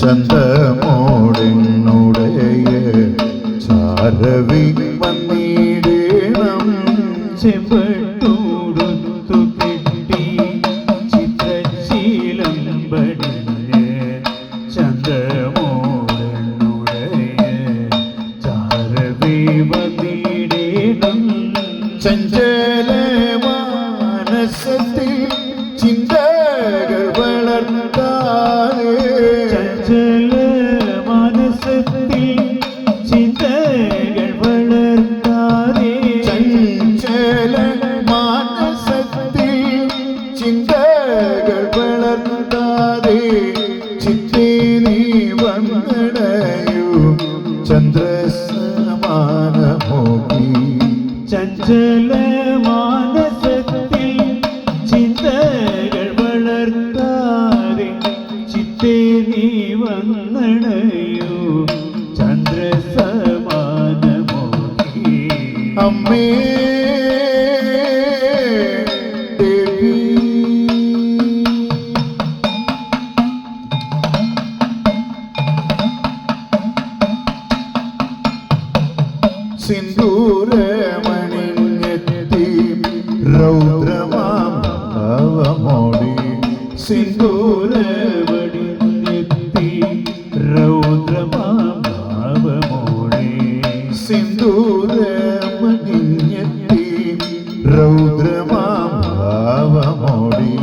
ചന്തമോടിന്നുടയ ചാരവി വന്നിടണം. ചെമ്പട്ടൂടുത്തു കിട്ടി ചിത്രശീലം പടിഞ്ഞ് ചന്തമോടിന്നുടയ ചാരവി വന്നിടണം. ചഞ്ചല മാനസത്തിൽ ചന്ദ്രസമാനമോകി ചഞ്ചല മാനസത്തിൽ ചിന്തകൾ വളർത്താതെ ചിത്തെ നീ വന്നണയോ. ചന്ദ്രസമാനമോകി അമ്മേ സിന്ദൂരമണിഞ്ഞെത്തി രൗദ്രമാം അവമോടി സിന്ദൂരമണിഞ്ഞെത്തി രൗദ്രമാം അവമോടി സിന്ദൂരമണിഞ്ഞെത്തി രൗദ്രമാം അവമോടി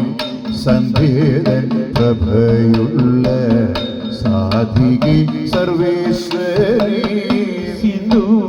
സന്ധ്യേതൻ പ്രഭയുള്ള സാധികി സർവേശ്വരി. സിന്ദൂര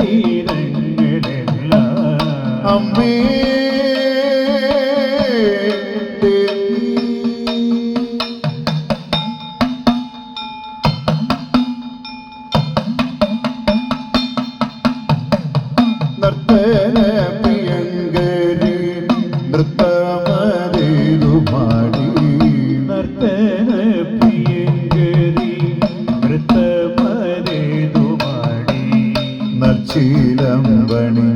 നീരങ്ങളെല്ലാം അമ്മേ അവണി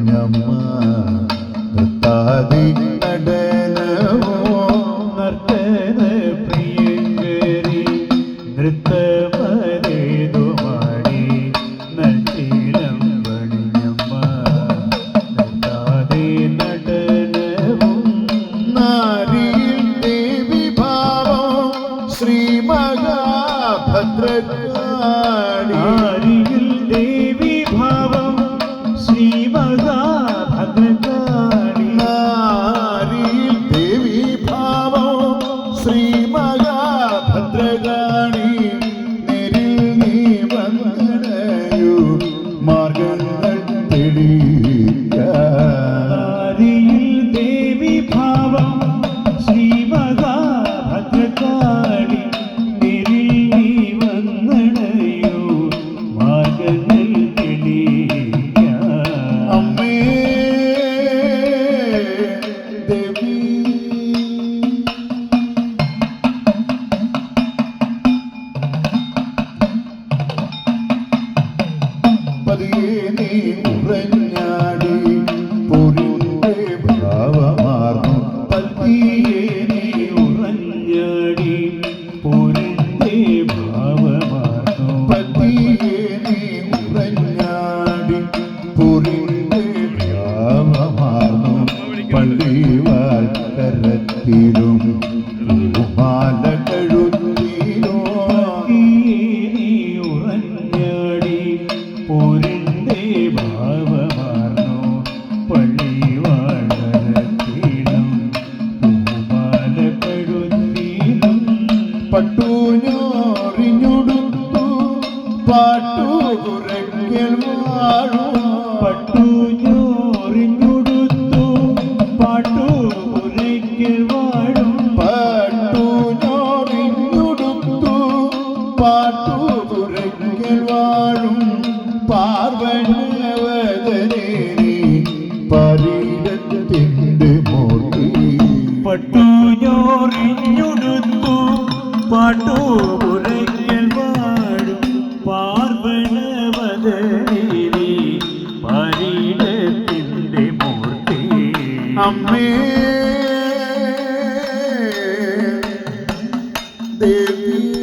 ni ni വാഴും പാർവണവദനേ പരീരത്തിന്റെ മൂർത്തി. പട്ടുഞ്ഞോറിഞ്ഞുടുത്തു പാട്ടു ഉരയ്ക്കൽ വാഴും പാർവണവദനീ പരീരത്തിന്റെ മൂർത്തി. അമ്മേ ദേവി